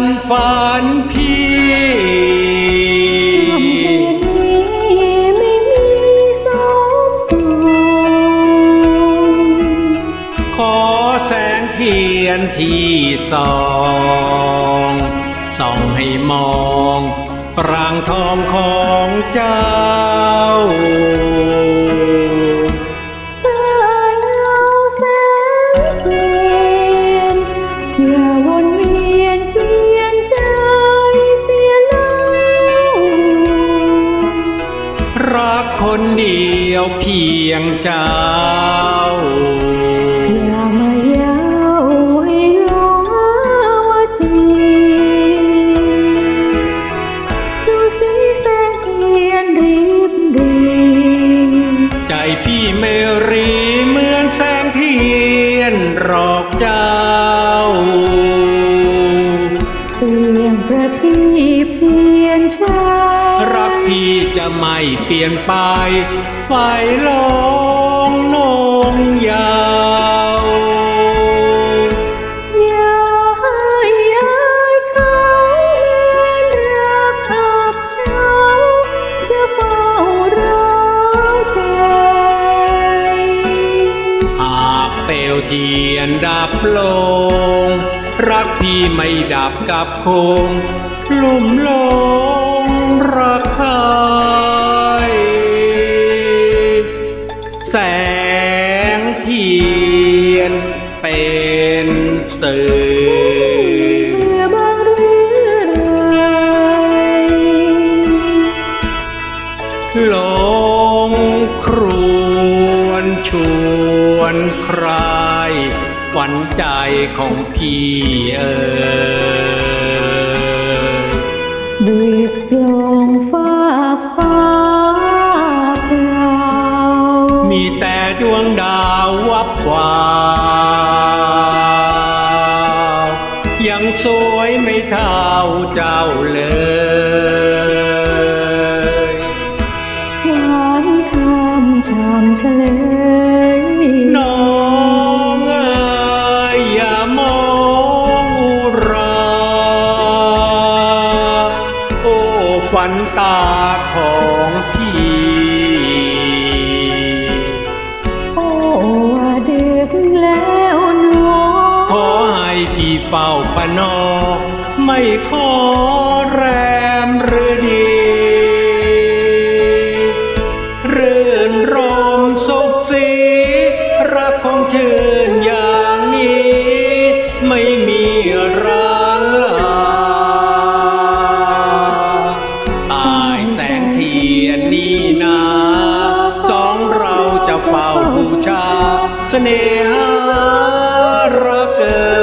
นฝันพี่คำเพลงนี้ไม่มีสองสองขอแสงเทียนที่สองส่องให้มองปรางทองของเจ้า คนเดียวเพียงเจ้า อย่ามาเย้าให้หลงว่าจริงดูสีแสงเทียนริบดีใจพี่เมรีเหมือนแสงเทียนรอกเจ้าเปลี่ยนประทีเพียนชารัก พี่จะไม่เปลี่ยนไปไฟลองนงยาวอย่าให้อายเขาเล่นรักกับเจ้าจะเฝ้ารอใจหาเปลวเทียนดับลง รักพี่ไม่ดับกับคงลุ่มลงรัก นเป็นสื่อเมื่อบางเรื่องลงครวนชวนใครหวันใจของพี่เอ๋ยดึกล มีแต่ดวงดาววับวาวยังสวยไม่เท่าเจ้าเลยหวานคำชามเฉลยน้องเอ๋ยอย่ามองอุรา โอ้ขวัญตา เฝ้าปนอ ไม่ขอแรมหรือดีเรื่นรมสุขสีรักของเชิญอย่างนี้ ไม่มีร้างลาตายแสงเทียนนี้นาสองเราจะเฝ้าบูชา เสน่หารักเกิน